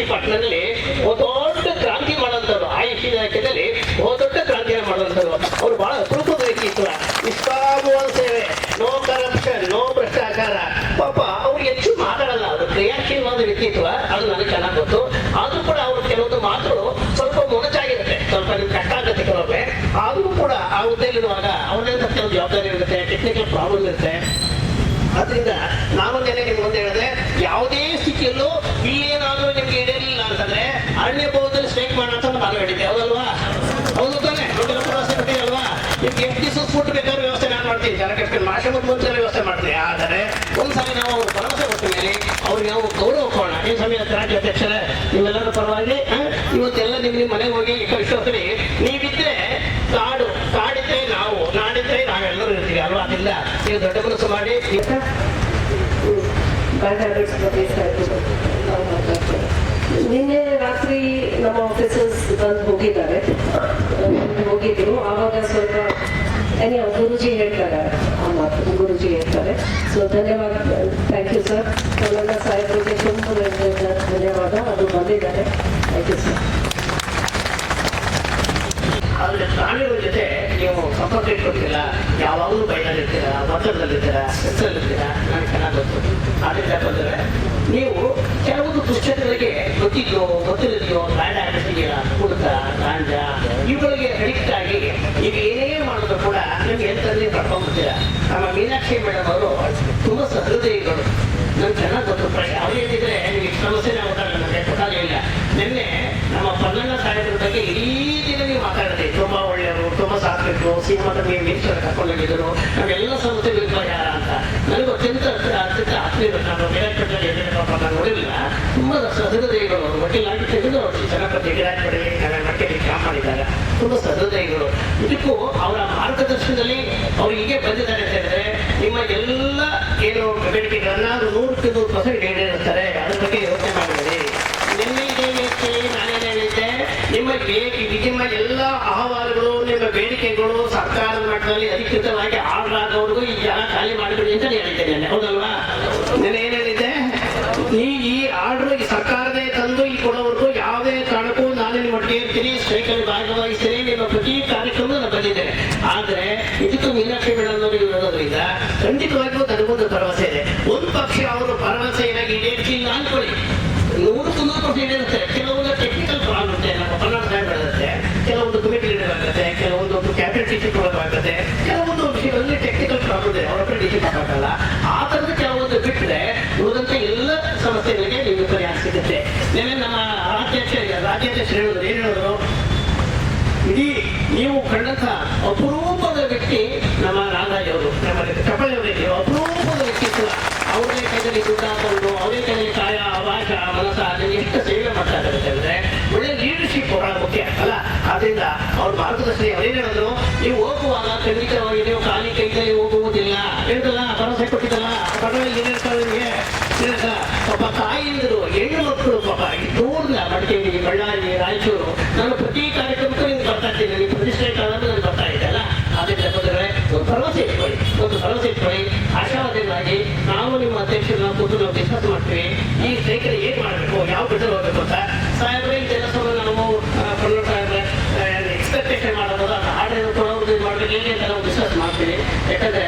ಆಯುಷಿ ಪಟ್ಟಣದಲ್ಲಿ ಒಂದು ದೊಡ್ಡ ಕ್ರಾಂತಿ ಮಾಡೋಂಥವ್ರು ಆಯುಷಿ ಇಲಾಖೆಯಲ್ಲಿ ಬಹು ದೊಡ್ಡ ಕ್ರಾಂತಿಯನ್ನು ಮಾಡೋಂಥವ್ರು ಅವ್ರು ಬಹಳ ಅಪರೂಪದ ವ್ಯಕ್ತಿ ಇತ್ತು ಇಷ್ಟಾಗುವ ಸೇವೆ. ನೋ ಕರಪ್ಷನ್, ನೋ ಭ್ರಷ್ಟಾಚಾರ. ಪಾಪ ಅವ್ರು ಹೆಚ್ಚು ಮಾತಾಡಲ್ಲ. ಅದು ಕ್ರಿಯಾಶೀಲವಾದ ವ್ಯಕ್ತಿತ್ವ ಅದು ನನಗೆ ಚೆನ್ನಾಗಿ ಗೊತ್ತು. ಆದ್ರೂ ಕೂಡ ಅವರು ಕೆಲವೊಂದು ಮಾತುಗಳು ಸ್ವಲ್ಪ ಮೊನಚಾಗಿರುತ್ತೆ ಸ್ವಲ್ಪ ನಿಮ್ಗೆ ಕಷ್ಟ ಆಗುತ್ತೆ ಕೆಲವೊಮ್ಮೆ. ಆದ್ರೂ ಕೂಡ ಆ ಹುದ್ದೆಯಲ್ಲಿರುವಾಗ ಅವ್ರನ್ನೇ ಕೆಲವು ಜವಾಬ್ದಾರಿ ಇರುತ್ತೆ ಟೆಕ್ನಿಕಲ್ ಪ್ರಾಬ್ಲಮ್ ಇರುತ್ತೆ. ಅದರಿಂದ ನಾನು ನಿಮ್ಗೆ ಮುಂದೆ ಹೇಳಿದ್ರೆ, ಯಾವುದೇ ಸ್ಥಿತಿಯಲ್ಲೂ ಈಡೇರಿಲ್ಲ ಅಂತಂದ್ರೆ ಅರಣ್ಯ ಭವನದಲ್ಲಿ ಸ್ಟೇಕ್ ಮಾಡೋಣ ಅಂತ ನಾನು ಹೇಳಿದ್ದೆ. ಹೌದಲ್ವಾ? ಹೌದು ತಾನೆ. ದೊಡ್ಡ ಪ್ರವಾಸ ಅಲ್ವಾ? ನಿಮ್ಗೆ ಎಷ್ಟು ದಿವಸ ಫುಡ್ ಬೇಕಾದ್ರೂ ವ್ಯವಸ್ಥೆ ನಾನು ಮಾಡ್ತೀನಿ. ಜನಕ್ಕೆ ಎಷ್ಟು ಮಾಸದ ಮುಂಚೆ ವ್ಯವಸ್ಥೆ ಮಾಡ್ತೀನಿ. ಆದರೆ ಒಂದ್ಸಲ ನಾವು ಅವ್ರ ಭರವಸೆ ಕೊಟ್ಟ ಮೇಲೆ ಅವ್ರಿಗೆ ನಾವು ಗೌರವ ಕೊಡೋಣ. ಈ ಸಮಯ ರಾಜ್ಯ ಅಧ್ಯಕ್ಷರೇ ನೀವೆಲ್ಲರೂ ಪರವಾಗಿ ಇವತ್ತೆಲ್ಲ ನಿಮ್ ನಿಮ್ಮ ಮನೆಗೆ ಹೋಗಿ ವಿಶ್ವಾಸರಿ ನೀವಿದ್ರೆ ಕಾಡು ಕಾಡಿದ್ರೆ ನಾವು ನಾಡಿದ್ರೆ ನಾವೆಲ್ಲರೂ ಇರ್ತೀವಿ ಅಲ್ವಾ? ಅದಿಲ್ಲ. ನೀವು ದೊಡ್ಡ ಕೆಲಸ ಮಾಡಿ ಬ್ಯಾಡ್ ಹ್ಯಾಬಿಟ್ಸ್ ಬಗ್ಗೆ ಹೇಳ್ತಿದ್ರು. ನಾವು ಮಾತಾಡ್ತೇವೆ. ನಿನ್ನೆ ರಾತ್ರಿ ನಮ್ಮ ಆಫೀಸರ್ಸ್ ಬಂದು ಹೋಗಿದ್ದಾರೆ. ಹೋಗಿದ್ರು. ಆವಾಗ ಸ್ವಲ್ಪ ಏನಿಯೋ ಗುರುಜಿ ಹೇಳ್ತಾರೆ. ಆ ಮಾತು ಗುರುಜಿ ಹೇಳ್ತಾರೆ. ಸೊ ಧನ್ಯವಾದ. ಥ್ಯಾಂಕ್ ಯು ಸರ್ ನನ್ನ ಸಾಹೇಬ್ರಿಗೆ ತುಂಬ ಧನ್ಯವಾದ. ಅದು ಬಂದಿದ್ದಾರೆ. ಥ್ಯಾಂಕ್ ಯು ಸರ್ ಆದರೆ ಪ್ರಾಣಿಗಳ ಜೊತೆ ನೀವು ಸಂಪರ್ಕ ಇಟ್ಕೊಳ್ತಿಲ್ಲ ಯಾವಾಗಲೂ ಬೈದಲ್ಲಿರ್ತೀರ ಒತ್ತಡದಲ್ಲಿರ್ತೀರ? ಹೆಸರಲ್ಲಿರ್ತೀರ ನನಗೆ ಚೆನ್ನಾಗಿ ಗೊತ್ತು ಆದ್ರಿಂದ ಬಂದರೆ, ನೀವು ಕೆಲವೊಂದು ದುಶ್ಚಟಗಳಿಗೆ ಗೊತ್ತಿದೆಯೋ ಗೊತ್ತಿಲ್ಲದೆಯೋ ಬ್ಯಾಡ್ ಇದೆಯಲ್ಲ ಕುಡಿತ ಗಾಂಜಾ ಇವುಗಳಿಗೆ ಅಡಿಕ್ಟ್ ಆಗಿ ಈಗ ಏನೇ ಮಾಡಿದ್ರು ಕೂಡ ನಿಮ್ಗೆ ಎಂತಲ್ಲಿ ಪಡ್ಕೊಂಡ್ಬಿಡ್ತೀರ ನಮ್ಮ ಮೀನಾಕ್ಷಿ ಮೇಡಮ್ ಅವರು ತುಂಬ ಸಹೃದಯಿಗಳು. ನನ್ಗೆ ಚೆನ್ನಾಗಿ ಗೊತ್ತು. ಅವ್ರು ಹೇಳಿದ್ರೆ ನಿಮಗೆ ಸಮಸ್ಯೆನೇ ಗೊತ್ತಾಗಲ್ಲ ನನಗೆ ಗೊತ್ತಾಗಲಿಲ್ಲ. ನಿನ್ನೆ ನಮ್ಮ ಪನ್ನಣ್ಣ ಸಾಹೇಬ್ರ ಬಗ್ಗೆ ಇಡೀ ದಿನ ನೀವು ಮಾತಾಡಿದೆ ತುಂಬಾ ಸಾತ್ವಿಕರು ಸಿನಿಮಾದ ಮೇಲೆ ಮೀನ್ಸರ್ ಕರ್ಕೊಂಡೋಗಿದ್ರು ನಾವೆಲ್ಲ ಸಂಸ್ಥೆ ವಿರುದ್ಧ ಯಾರ ಅಂತ. ನನಗೂ ಅತ್ಯಂತ ಅತ್ಯಂತ ಆತ್ಮೀಯರು ನಾನು ಪಾಪ ನಾನು ನೋಡಿಲ್ಲ ತುಂಬಾ ಸಹೃದಯಗಳು ಅವರು ವಕೀಲಾಗಿ ತೆಗೆದು ಜನಪತಿ ವಿರಾಟ್ಪೇಟೆ ಮಟ್ಟಿಗೆ ಕ್ಯಾಂಪ್ ಮಾಡಿದ್ದಾರೆ. ತುಂಬಾ ಸಹೃದಯಗಳು. ಇದಕ್ಕೂ ಅವರ ಮಾರ್ಗದರ್ಶನದಲ್ಲಿ ಅವ್ರು ಹೀಗೆ ಬಂದಿದ್ದಾರೆ ಅಂತ ಹೇಳಿದ್ರೆ, ನಿಮ್ಮ ಎಲ್ಲ ಏನು ಬೇಡಿಕೆಗಳನ್ನ ನೂರಕ್ಕೆ ನೂರು ಪರ್ಸೆಂಟ್ ಈಡೇರಿಸ್ತಾರೆ. ಅದ್ರ ಬಗ್ಗೆ ಯೋಚನೆ ಮಾಡಬೇಡಿ ನಿನ್ನೆ ಇದೇ ವೇದಿಕೆಯಲ್ಲಿ ನಾನೇನು ಹೇಳಿದ್ದೆ? ನಿಮ್ಮ ಬೇಕಿ ನಿಮ್ಮ ಎಲ್ಲ ನಿಮ್ಮ ಬೇಡಿಕೆಗಳು ಸರ್ಕಾರದ ಮಟ್ಟದಲ್ಲಿ ಅಧಿಕೃತವಾಗಿ ಆರ್ಡರ್ ಆಗೋರ್ಗು ಈ ಜಾಗ ಖಾಲಿ ಮಾಡಿಬಿಡಿ ಅಂತ ಹೇಳ್ತೇನೆ ಹೌದಲ್ವಾ? ನಾನು ಏನ್ ಹೇಳಿದ್ದೆ? ಈ ಈ ಆರ್ಡರ್ ಸರ್ಕಾರದೇ ತಂದು ಈ ಕೊಡೋವರೆಗೂ ಯಾವುದೇ ಕಾರಣಕ್ಕೂ ನಾನು ನಿಮ್ಮ ಒಟ್ಟಿಗೆ ಇರ್ತೀನಿ, ಸ್ಟ್ರೈಕಲ್ಲಿ ಭಾಗವಹಿಸ್ತೀನಿ, ನಿಮ್ಮ ಪ್ರತಿ ಕಾರ್ಯಕ್ರಮ ನಾನು ಬಂದಿದ್ದೇನೆ. ಆದ್ರೆ ಇದಕ್ಕೂ ಮೇಡಮ್ ಅವರಿಗೆ ಇರೋದ್ರಿಂದ ಖಂಡಿತವಾಗಿಯೂ ನನಗೊಂದು ಭರವಸೆ ಇದೆ. ಒಂದು ಪಕ್ಷ ಅವರು ಭರವಸೆಯಾಗಿ ಈಡೇರಿಸಿಲ್ಲ ಅನ್ಕೊಳ್ಳಿ. ನೂರಕ್ಕೂ ನೂರು ಪರ್ಸೆಂಟ್ ಇರುತ್ತೆ ಕೆಲವೊಂದು ಟೆಕ್ನಿಕಲ್ ಪ್ರಾಬ್ಲಮ್ ಇರುತ್ತೆ ನಮ್ಮ ಕನ್ನಡ ಇರುತ್ತೆ ಕೆಲವೊಂದು ಕಮಿಟಿ ಲೀಡರ್ ಆಗುತ್ತೆ, ಕೆಲವೊಂದು ಕ್ಯಾಬಿನೆಟ್ ಟೀಚರ್ ಕೊಡೋಕ್ಕಾಗುತ್ತೆ ಕೆಲವೊಂದು ವಿಷಯಗಳಲ್ಲಿ ಟೆಕ್ನಿಕಲ್ ಪ್ರಾಬ್ಲಮ್ ಇದೆ. ಅವರ ಡಿಸಿಷನ್ ಆಗಲ್ಲ ಆ ಥರದ ಮನಸ್ಸ ಅದನ್ನ ಎಷ್ಟು ಸೇವೆ ಮಾಡ್ತಾ ಅಂತಂದ್ರೆ ಒಳ್ಳೆ ಲೀಡರ್ಶಿಪ್ ಬಹಳ ಮುಖ್ಯ, ಅಲ್ಲ? ಆದ್ರಿಂದ ಅವ್ರ ಮಾರ್ಗದರ್ಶನ ಅವರೇನು ಹೇಳಿದ್ರು? ನೀವು ಹೋಗುವಾಗ ಖಂಡಿತವಾಗಿ ನೀವು ಖಾಲಿ ಕೈಯಲ್ಲಿ ಹೋಗುವುದಿಲ್ಲ. ಹೇಳಿದಲ್ಲ ಭರವಸೆ ಕೊಟ್ಟಿದ್ದಲ್ಲ? ಏನಿರ್ತಾರೆ ನಿಮಗೆ? ಪಾಪ ತಾಯಿಯಂದರು ಹೆಣ್ಣು ಮಕ್ಕಳು ಪಾಪ ದೂರದ ಮಡಿಕೇರಿ, ಬಳ್ಳಾರಿ, ರಾಯಚೂರು ನಾನು ಪ್ರತಿ ಕಾರ್ಯಕ್ರಮಕ್ಕೂ ನಿಮ್ಗೆ ಬರ್ತಾ ಇದ್ದೀನಿ ನೀವು ಪ್ರತಿಷ್ಠೆ ಕಾಲದಲ್ಲಿ ನಾನು ಬರ್ತಾ ಇದ್ದೆ ಅಲ್ಲ ಅದರಿಂದ ಬಂದರೆ ಒಂದು ಭರವಸೆ ಇಟ್ಕೊಳ್ಳಿ ಒಂದು ಭರವಸೆ ಇಟ್ಕೊಳ್ಳಿ ಆಶಾವಾದಿಗಳಾಗಿ ನಾವು ನಿಮ್ಮ ಅಧ್ಯಕ್ಷರನ್ನ ಕೂತು ನಾವು ಡಿಸ್ಕಸ್ ಮಾಡ್ತೀವಿ ಈ ಸ್ಟ್ರೈಕಲ್ಲಿ ಹೇಗೆ ಮಾಡಬೇಕು ಯಾವ ಬಿಟ್ಟಲ್ಲಿ ಹೋಗ್ಬೇಕು ಅಂತ ಸಾಹೇಬ್ರೆ ಈ ಜನಸಭೆ ನಾವು ಕನ್ನಡ ಸಾಹೇಬ್ರೆ ಎಕ್ಸ್ಪೆಕ್ಟೇಷನ್ ಮಾಡೋದು ಅದು ಆರ್ಡರ್ ಕೊಡೋದು ಮಾಡಬೇಕು ಹೇಗೆ ಅಂತ ನಾವು ಡಿಸ್ಕಸ್ ಮಾಡ್ತೀವಿ ಯಾಕಂದ್ರೆ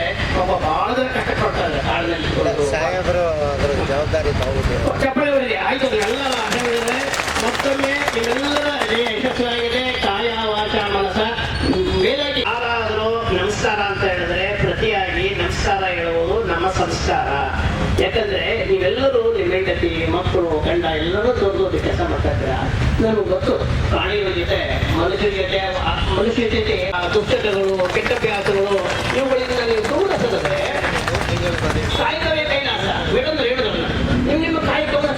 ಜನ ಕಷ್ಟಪಡ್ತಾರೆ ಸಾಹೇಬರು ಅದರ ಜವಾಬ್ದಾರಿ ತಗೋಬೇಕು ಚಪ್ಪಳಿಯವರಿಗೆ ಆಯ್ತು ಎಲ್ಲ ಹೇಳಿದ್ರೆ ಮತ್ತೊಮ್ಮೆ ಇವೆಲ್ಲರ ಯಶಸ್ವಿಯಾಗಿದೆ. ಕಾಯ ವಾಚ ಮನಸ. ಮೇಲಾಗಿ ಯಾರಾದರೂ ನಮಸ್ಕಾರ ಅಂತ ಹೇಳಿದ್ರೆ ಪ್ರತಿಯಾಗಿ ನಮಸ್ಕಾರ ಹೇಳುವುದು ನಮ್ಮ ಸಂಸ್ಕಾರ. ಯಾಕಂದ್ರೆ ನೀವೆಲ್ಲರೂ ನಿಮ್ಮ ಹೆಂಡತಿ ಮಕ್ಕಳು ಗಂಡ ಎಲ್ಲರೂ ದೊಡ್ಡ ಕೆಲಸ ಮಾಡ್ತಾ ಇದ್ದೀರಾ? ನಮ್ಗೆ ಗೊತ್ತು. ಪ್ರಾಣಿಗಳ ಜೊತೆ ಮನುಷ್ಯರ ಜೊತೆ ಮನುಷ್ಯರ ಜೊತೆ ಆ ದುಷ್ಟತೆಗಳು ಕೆಟ್ಟ ಅಭ್ಯಾಸಗಳು ಇವುಗಳಿಂದ ನೀವು ದೂರ ಸರಿದ್ರೆ ಕಾಯಕವೇ ಕೈಲಾಸ ನಿಮ್ಮ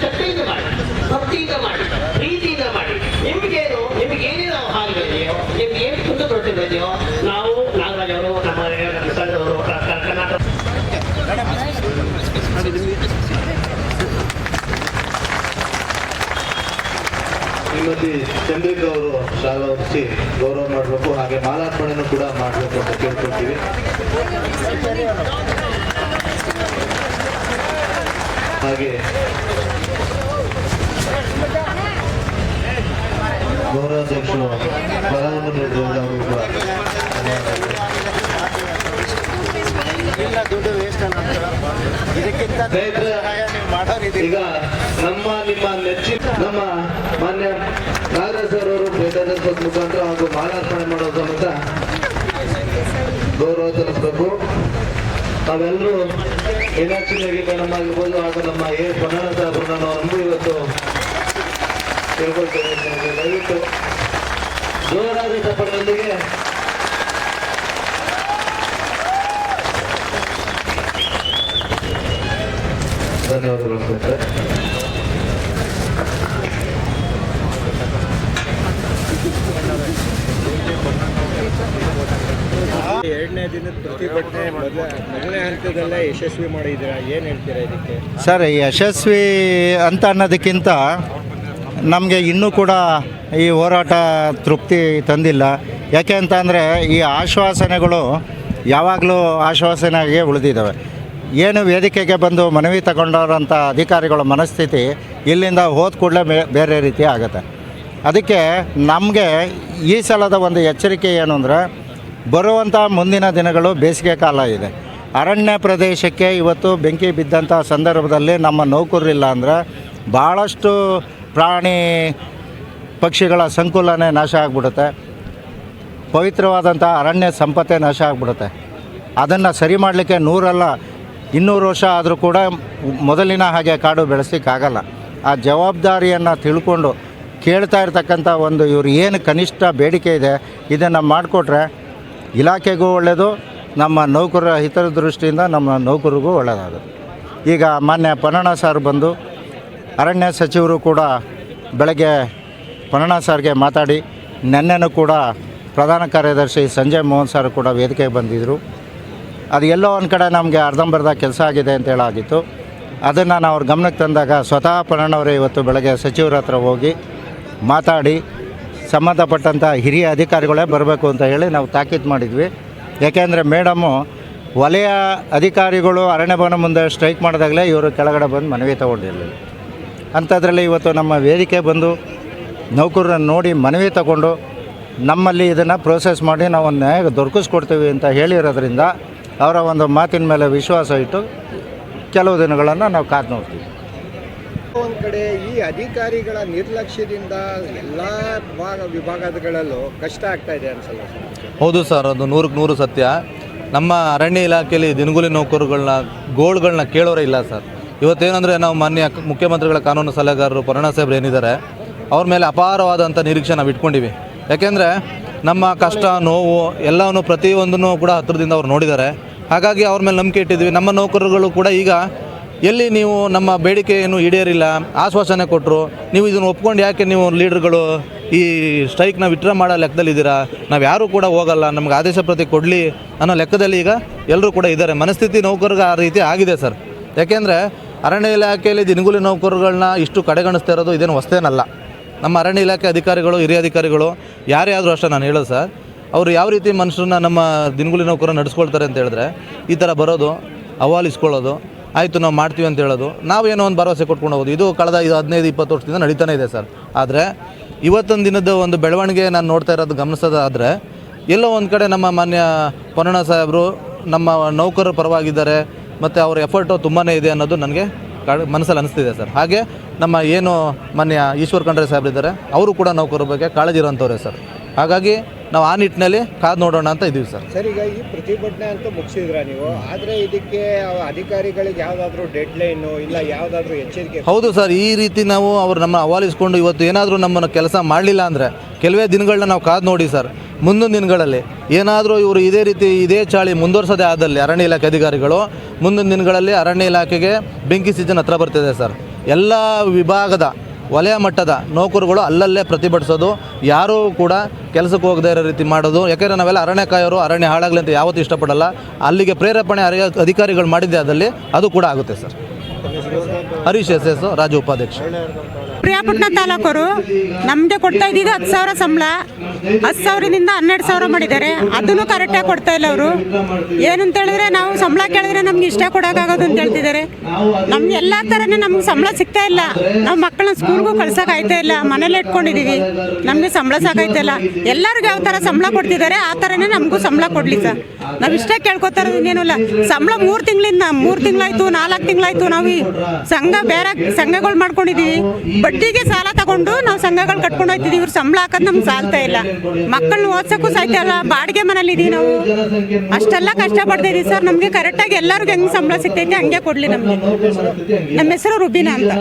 ಶ್ರದ್ಧೆಯಿಂದ ಮಾಡಿ ಭಕ್ತಿಯಿಂದ ಮಾಡಿ ಪ್ರೀತಿಯಿಂದ ಮಾಡಿ. ನಿಮಗೇನು ನಿಮಗೆ ಏನೇನು ಹಾಲ್ಗಳಿದೆಯೋ ನಿಮ್ಗೆ ಏನು ಕುಂದು ಕೊರತೆಗಳಿದೆಯೋ ನಾವು ನಾಗರಾಜ್ ಅವರು ನಮ್ಮ ನಮ್ಮ ಸಂಘದವರು ಕ- ಕ- ಕರ್ನಾಟಕ ಶ್ರೀಮತಿ ಚಂದ್ರಿಕಾ ಅವರು ಶಾಲಾ ಗೌರವ ಮಾಡಬೇಕು ಹಾಗೆ ಮಾಲಾರ್ಪಣೆಯನ್ನು ಕೂಡ ಮಾಡಬೇಕು ಅಂತ ಕೇಳ್ಕೊಳ್ತೀವಿ. ಹಾಗೆ. ಗೌರವಾಧ್ಯಕ್ಷರು ಪ್ರಧಾನಮಂತ್ರಿ ನೀಡಿದ್ದಾರೆ ಕೂಡ ಈಗ ನಮ್ಮ ನಿಮ್ಮ ನೆಚ್ಚಿನ, ನಮ್ಮ ಮಾನ್ಯ ಕಾಂಗ್ರೆಸ್ ಅವರು ಬೇಟೆದ ಮುಖಾಂತರ ಹಾಗೂ ಮಾಲಾರ್ಪಣೆ ಮಾಡೋ ಅಂತ ಗೌರವ ಸಲ್ಲಿಸಬೇಕು ನಾವೆಲ್ಲರೂ ಮೇಘನ ಆಗಿರ್ಬೋದು ಹಾಗೂ ನಮ್ಮ ಪನ್ನಣ ಸಾಹೇಬ್ರನ್ನ ಅಂದು ಇವತ್ತು ತಿಳ್ಕೊಳ್ತೇವೆ ದಯವಿಟ್ಟು ಜೋರಾದ ಚಪ್ಪಳದೊಂದಿಗೆ ಧನ್ಯವಾದಗಳು ಸ್ನೇಹಿತರೆ ಎರಡನೇ ದಿನದ ಪ್ರತಿಭಟನೆ ಮೊದಲ ಮೊದಲನೇ ಯಶಸ್ವಿ ಮಾಡಿದ್ದೀರಾ? ಏನು ಹೇಳ್ತೀರಾ ಇದಕ್ಕೆ? ಸರ್ ಯಶಸ್ವಿ ಅಂತ ಅನ್ನೋದಕ್ಕಿಂತ ನಮಗೆ ಇನ್ನೂ ಕೂಡ ಈ ಹೋರಾಟ ತೃಪ್ತಿ ತಂದಿಲ್ಲ. ಯಾಕೆ ಅಂತ ಅಂದರೆ ಈ ಆಶ್ವಾಸನೆಗಳು ಯಾವಾಗಲೂ ಆಶ್ವಾಸನೆಗೆ ಉಳಿದಿದ್ದಾವೆ. ಏನು ವೇದಿಕೆಗೆ ಬಂದು ಮನವಿ ತಗೊಂಡವರಂಥ ಅಧಿಕಾರಿಗಳ ಮನಸ್ಥಿತಿ ಇಲ್ಲಿಂದ ಹೋದ ಕೂಡಲೇ ಬೇರೆ ರೀತಿ ಆಗುತ್ತೆ. ಅದಕ್ಕೆ ನಮಗೆ ಈ ಸಲದ ಒಂದು ಎಚ್ಚರಿಕೆ ಏನು ಅಂದರೆ ಬರುವಂಥ ಮುಂದಿನ ದಿನಗಳು ಬೇಸಿಗೆ ಕಾಲ ಇದೆ. ಅರಣ್ಯ ಪ್ರದೇಶಕ್ಕೆ ಇವತ್ತು ಬೆಂಕಿ ಬಿದ್ದಂಥ ಸಂದರ್ಭದಲ್ಲಿ ನಮ್ಮ ನೌಕರಿಲ್ಲ ಅಂದರೆ ಭಾಳಷ್ಟು ಪ್ರಾಣಿ ಪಕ್ಷಿಗಳ ಸಂಕುಲನೇ ನಾಶ ಆಗಿಬಿಡುತ್ತೆ. ಪವಿತ್ರವಾದಂಥ ಅರಣ್ಯ ಸಂಪತ್ತೇ ನಾಶ ಆಗಿಬಿಡುತ್ತೆ. ಅದನ್ನು ಸರಿ ಮಾಡಲಿಕ್ಕೆ ನೂರಲ್ಲ, ಇನ್ನೂರು ವರ್ಷ ಆದರೂ ಕೂಡ ಮೊದಲಿನ ಹಾಗೆ ಕಾಡು ಬೆಳೆಸಲಿಕ್ಕಾಗಲ್ಲ ಆ ಜವಾಬ್ದಾರಿಯನ್ನು ತಿಳ್ಕೊಂಡು ಕೇಳ್ತಾ ಇರ್ತಕ್ಕಂಥ ಒಂದು ಇವರು ಏನು ಕನಿಷ್ಠ ಬೇಡಿಕೆ ಇದೆ, ಇದನ್ನು ಮಾಡಿಕೊಟ್ರೆ ಇಲಾಖೆಗೂ ಒಳ್ಳೆಯದು ನಮ್ಮ ನೌಕರರ ಹಿತದೃಷ್ಟಿಯಿಂದ ನಮ್ಮ ನೌಕರಿಗೂ ಒಳ್ಳೆಯದಾಗುತ್ತೆ ಈಗ ಮಾನ್ಯ ಪನ್ನಣ ಸರ್ ಬಂದು, ಅರಣ್ಯ ಸಚಿವರು ಕೂಡ ಬೆಳಗ್ಗೆ ಪನ್ನಣ ಸರ್ಗೆ ಮಾತಾಡಿ, ನೆನ್ನೆನೂ ಕೂಡ ಪ್ರಧಾನ ಕಾರ್ಯದರ್ಶಿ ಸಂಜಯ್ ಮೋಹನ್ ಸರ್ ಕೂಡ ವೇದಿಕೆಗೆ ಬಂದಿದ್ದರು ಅದು ಎಲ್ಲೋ ಒಂದು ಕಡೆ ನಮಗೆ ಅರ್ಧಂಬರ್ಧ ಕೆಲಸ ಆಗಿದೆ ಅಂತ ಹೇಳಾಗಿತ್ತು. ಅದನ್ನು ನಾವು ಅವ್ರ ಗಮನಕ್ಕೆ ತಂದಾಗ ಸ್ವತಃ ಪನ್ನಣ್ಣವರೇ ಇವತ್ತು ಬೆಳಗ್ಗೆ ಸಚಿವರ ಹತ್ರ ಹೋಗಿ ಮಾತಾಡಿ ಸಂಬಂಧಪಟ್ಟಂಥ ಹಿರಿಯ ಅಧಿಕಾರಿಗಳೇ ಬರಬೇಕು ಅಂತ ಹೇಳಿ ನಾವು ತಾಕೀತು ಮಾಡಿದ್ವಿ. ಯಾಕೆಂದರೆ ಮೇಡಮು ವಲಯ ಅಧಿಕಾರಿಗಳು ಅರಣ್ಯ ಭವನ ಮುಂದೆ ಸ್ಟ್ರೈಕ್ ಮಾಡಿದಾಗಲೇ ಇವರು ಕೆಳಗಡೆ ಬಂದು ಮನವಿ ತಗೊಂಡಿರಲಿಲ್ಲ. ಅಂಥದ್ರಲ್ಲಿ ಇವತ್ತು ನಮ್ಮ ವೇದಿಕೆ ಬಂದು ನೌಕರರನ್ನು ನೋಡಿ ಮನವಿ ತಗೊಂಡು ನಮ್ಮಲ್ಲಿ ಇದನ್ನು ಪ್ರೋಸೆಸ್ ಮಾಡಿ ನಾವು ನ್ಯಾಯ ದೊರಕಿಸ್ಕೊಡ್ತೀವಿ ಅಂತ ಹೇಳಿರೋದ್ರಿಂದ ಅವರ ಒಂದು ಮಾತಿನ ಮೇಲೆ ವಿಶ್ವಾಸ ಇಟ್ಟು ಕೆಲವು ದಿನಗಳನ್ನು ನಾವು ಕಾದು ನೋಡ್ತೀವಿ. ಒಂದು ಕಡೆ ಈ ಅಧಿಕಾರಿಗಳ ನಿರ್ಲಕ್ಷ್ಯದಿಂದ ಎಲ್ಲ ಭಾಗ ವಿಭಾಗಗಳಲ್ಲೂ ಕಷ್ಟ ಆಗ್ತಾ ಇದೆ ಅನ್ಸಲ್ಲ ಹೌದು ಸರ್, ಅದು ನೂರಕ್ಕೆ ನೂರು ಸತ್ಯ. ನಮ್ಮ ಅರಣ್ಯ ಇಲಾಖೆಯಲ್ಲಿ ದಿನಗೂಲಿ ನೌಕರುಗಳನ್ನ ಗೋಳ್ಗಳನ್ನ ಕೇಳೋರೇ ಇಲ್ಲ ಸರ್. ಇವತ್ತೇನೆಂದರೆ ನಾವು ಮಾನ್ಯ ಮುಖ್ಯಮಂತ್ರಿಗಳ ಕಾನೂನು ಸಲಹೆಗಾರರು ಪರಣ ಸಾಹೇಬ್ರು ಏನಿದ್ದಾರೆ, ಅವ್ರ ಮೇಲೆ ಅಪಾರವಾದಂಥ ನಿರೀಕ್ಷೆ ನಾವು ಇಟ್ಕೊಂಡಿವಿ. ಯಾಕೆಂದರೆ ನಮ್ಮ ಕಷ್ಟ, ನೋವು ಎಲ್ಲವನ್ನು ಪ್ರತಿಯೊಂದನ್ನು ಕೂಡ ಹತ್ತಿರದಿಂದ ಅವ್ರು ನೋಡಿದ್ದಾರೆ. ಹಾಗಾಗಿ ಅವ್ರ ಮೇಲೆ ನಂಬಿಕೆ ಇಟ್ಟಿದ್ವಿ ನಮ್ಮ ನೌಕರರುಗಳು ಕೂಡ ಈಗ ಎಲ್ಲಿ ನೀವು ನಮ್ಮ ಬೇಡಿಕೆ ಏನು ಈಡೇರಿಲ್ಲ, ಆಶ್ವಾಸನೆ ಕೊಟ್ಟರು ನೀವು ಇದನ್ನು ಒಪ್ಕೊಂಡು ಯಾಕೆ ನೀವು ಲೀಡರ್ಗಳು ಈ ಸ್ಟ್ರೈಕ್ನ ವಿತ್ಡ್ರಾ ಮಾಡೋ ಲೆಕ್ಕದಲ್ಲಿದ್ದೀರಾ? ನಾವು ಯಾರೂ ಕೂಡ ಹೋಗಲ್ಲ, ನಮ್ಗೆ ಆದೇಶ ಪ್ರತಿ ಕೊಡಲಿ ಅನ್ನೋ ಲೆಕ್ಕದಲ್ಲಿ ಈಗ ಎಲ್ಲರೂ ಕೂಡ ಇದ್ದಾರೆ. ಮನಸ್ಥಿತಿ ನೌಕರಿಗೆ ಆ ರೀತಿ ಆಗಿದೆ ಸರ್. ಯಾಕೆಂದರೆ ಅರಣ್ಯ ಇಲಾಖೆಯಲ್ಲಿ ದಿನಗೂಲಿ ನೌಕರುಗಳನ್ನ ಇಷ್ಟು ಕಡೆಗಣಿಸ್ತಾ ಇರೋದು ಇದೇನು ಹೊಸ್ತೇನಲ್ಲ. ನಮ್ಮ ಅರಣ್ಯ ಇಲಾಖೆ ಅಧಿಕಾರಿಗಳು, ಹಿರಿಯ ಅಧಿಕಾರಿಗಳು, ಯಾರೇ ಆದರೂ ಅಷ್ಟೇ ನಾನು ಹೇಳೋದು ಸರ್. ಅವರು ಯಾವ ರೀತಿ ಮನುಷ್ಯರನ್ನ ನಮ್ಮ ದಿನಗೂಲಿ ನೌಕರ ನಡೆಸ್ಕೊಳ್ತಾರೆ ಅಂತ ಹೇಳಿದ್ರೆ ಈ ಥರ ಬರೋದು ಅವಾಲಿಸ್ಕೊಳ್ಳೋದು ಆಯಿತು, ನಾವು ಮಾಡ್ತೀವಿ ಅಂತ ಹೇಳೋದು. ನಾವು ಏನೋ ಒಂದು ಭರವಸೆ ಕೊಟ್ಕೊಂಡು ಹೋಗೋದು. ಇದು ಕಳೆದ ಇದು ಹದಿನೈದು, ಇಪ್ಪತ್ತು ವರ್ಷದಿಂದ ನಡೀತಾನೆ ಇದೆ ಸರ್. ಆದರೆ ಇವತ್ತೊಂದು ದಿನದ ಒಂದು ಬೆಳವಣಿಗೆ ನಾನು ನೋಡ್ತಾ ಇರೋದು ಗಮನಿಸೋದಾದರೆ, ಎಲ್ಲೋ ಒಂದು ಕಡೆ ನಮ್ಮ ಮಾನ್ಯ ಪೊನ್ನಣ್ಣ ಸಾಹೇಬರು ನಮ್ಮ ನೌಕರರ ಪರವಾಗಿದ್ದಾರೆ, ಮತ್ತು ಅವ್ರ ಎಫರ್ಟು ತುಂಬಾ ಇದೆ ಅನ್ನೋದು ನನಗೆ ಮನಸ್ಸಲ್ಲಿ ಅನಿಸ್ತಿದೆ ಸರ್. ಹಾಗೆ ನಮ್ಮ ಏನು ಮಾನ್ಯ ಈಶ್ವರ್ ಖಂಡ್ರೆ ಸಾಹೇಬ್ರಿದ್ದಾರೆ, ಅವರು ಕೂಡ ನೌಕರರ ಬಗ್ಗೆ ಕಾಳಜಿ ಇರೋಂಥವ್ರೆ ಸರ್. ಹಾಗಾಗಿ ನಾವು ಆ ನಿಟ್ಟಿನಲ್ಲಿ ಕಾದು ನೋಡೋಣ ಅಂತ ಇದ್ದೀವಿ ಸರ್. ಸರ್ ಈಗ ಈ ಪ್ರತಿಭಟನೆ ಅಂತ ಮುಗಿಸಿದ್ರ ನೀವು? ಆದರೆ ಇದಕ್ಕೆ ಅಧಿಕಾರಿಗಳಿಗೆ ಯಾವುದಾದ್ರೂ ಡೆಡ್ ಲೈನು ಇಲ್ಲ ಯಾವುದಾದ್ರೂ ಎಚ್ಚರಿಕೆ? ಹೌದು ಸರ್ ಈ ರೀತಿ ನಾವು ಅವ್ರು ನಮ್ಮ ಅವಾಲಿಸ್ಕೊಂಡು ಇವತ್ತು ಏನಾದರೂ ನಮ್ಮನ್ನು ಕೆಲಸ ಮಾಡಲಿಲ್ಲ ಅಂದರೆ ಕೆಲವೇ ದಿನಗಳನ್ನ ನಾವು ಕಾದು ನೋಡಿ ಸರ್. ಮುಂದಿನ ದಿನಗಳಲ್ಲಿ ಏನಾದರೂ ಇವರು ಇದೇ ರೀತಿ ಇದೇ ಚಾಳಿ ಮುಂದುವರ್ಸೋದೇ ಆದಲ್ಲಿ ಅರಣ್ಯ ಇಲಾಖೆ ಅಧಿಕಾರಿಗಳು ಮುಂದಿನ ದಿನಗಳಲ್ಲಿ ಅರಣ್ಯ ಇಲಾಖೆಗೆ ಬೆಂಕಿ ಸೀಸನ್ ಹತ್ರ ಬರ್ತಿದೆ ಸರ್. ಎಲ್ಲ ವಿಭಾಗದ ವಲಯ ಮಟ್ಟದ ನೌಕರುಗಳು ಅಲ್ಲಲ್ಲೇ ಪ್ರತಿಭಟಿಸೋದು, ಯಾರೂ ಕೂಡ ಕೆಲಸಕ್ಕೆ ಹೋಗದೇ ಇರೋ ರೀತಿ ಮಾಡೋದು. ಯಾಕೆಂದರೆ ನಾವೆಲ್ಲ ಅರಣ್ಯ ಕಾಯೋರು ಅರಣ್ಯ ಹಾಳಾಗಲಿ ಅಂತ ಯಾವತ್ತೂ ಇಷ್ಟಪಡಲ್ಲ. ಅಲ್ಲಿಗೆ ಪ್ರೇರೇಪಣೆ ಅರಿಯ ಅಧಿಕಾರಿಗಳು ಮಾಡಿದ್ದೆ ಅದರಲ್ಲಿ ಅದು ಕೂಡ ಆಗುತ್ತೆ ಸರ್. ಹರೀಶ್ ಎಸ್ ಎಸ್, ರಾಜ್ಯ ಉಪಾಧ್ಯಕ್ಷ. ಪ್ರಿಯಾಪಟ್ಟಣ ತಾಲೂಕರು ನಮಗೆ ಕೊಡ್ತಾ ಇದ್ದಿದ್ದು ಹತ್ತು ಸಾವಿರ ಸಂಬಳ. ಹತ್ತು ಸಾವಿರದಿಂದ ಹನ್ನೆರಡು ಸಾವಿರ ಮಾಡಿದ್ದಾರೆ. ಅದನ್ನು ಕರೆಕ್ಟಾಗಿ ಕೊಡ್ತಾ ಇಲ್ಲ ಅವರು. ಏನಂತ ಹೇಳಿದ್ರೆ ನಾವು ಸಂಬಳ ಕೇಳಿದ್ರೆ ನಮ್ಗೆ ಇಷ್ಟ ಕೊಡೋಕ್ಕಾಗೋದು ಅಂತ ಹೇಳ್ತಿದ್ದಾರೆ. ನಮ್ಗೆ ಎಲ್ಲ ಥರನೇ ನಮ್ಗೆ ಸಂಬಳ ಸಿಗ್ತಾ ಇಲ್ಲ. ನಾವು ಮಕ್ಕಳನ್ನ ಸ್ಕೂಲ್ಗೂ ಕಳ್ಸೋಕೆ ಆಯ್ತಾ ಇಲ್ಲ. ಮನೇಲಿ ಇಟ್ಕೊಂಡಿದ್ದೀವಿ. ನಮಗೆ ಸಂಬಳ ಸಾಕಾಯ್ತಾ ಇಲ್ಲ. ಎಲ್ಲರಿಗೂ ಯಾವ ಥರ ಸಂಬಳ ಕೊಡ್ತಿದ್ದಾರೆ, ಆ ಥರನೇ ನಮಗೂ ಸಂಬಳ ಕೊಡಲಿ ಸರ್. ನಾವು ಇಷ್ಟೇ ಕೇಳ್ಕೊತಾರ ಇನ್ನೇನಿಲ್ಲ ಸಂಬಳ ಮೂರು ತಿಂಗಳಿಂದ, ಮೂರು ತಿಂಗಳಾಯ್ತು, ನಾಲ್ಕು ತಿಂಗಳಾಯ್ತು ನಾವು ಸಂಘ ಬೇರೆ ಸಂಘಗಳು ಮಾಡ್ಕೊಂಡಿದ್ದೀವಿ. ಬಡ್ಡಿಗೆ ಸಾಲ ತಗೊಂಡು ನಾವು ಸಂಘಗಳು ಕಟ್ಕೊಂಡು ಹೋಗ್ತಿದ್ವಿ. ಇವ್ರು ಸಂಬಳ ಹಾಕೋದು ನಮ್ಗೆ ಸಾಲ್ತಾ ಇಲ್ಲ. ಮಕ್ಕಳನ್ನ ಓದ್ಸೋಕ್ಕೂ ಸಾಯ್ತಾ ಇಲ್ಲ. ಬಾಡಿಗೆ ಮನೇಲಿ ಇದೀವಿ ನಾವು. ಅಷ್ಟೆಲ್ಲ ಕಷ್ಟಪಡ್ತಾ ಇದೀವಿ ಸರ್. ನಮಗೆ ಕರೆಕ್ಟಾಗಿ ಎಲ್ಲರಿಗೂ ಹೆಂಗೆ ಸಂಬಳ ಸಿಗ್ತೈತೆ ಹಂಗೆ ಕೊಡಲಿ ನಮಗೆ. ನಮ್ಮ ಹೆಸರು ರುಬಿನಾ ಅಂತ.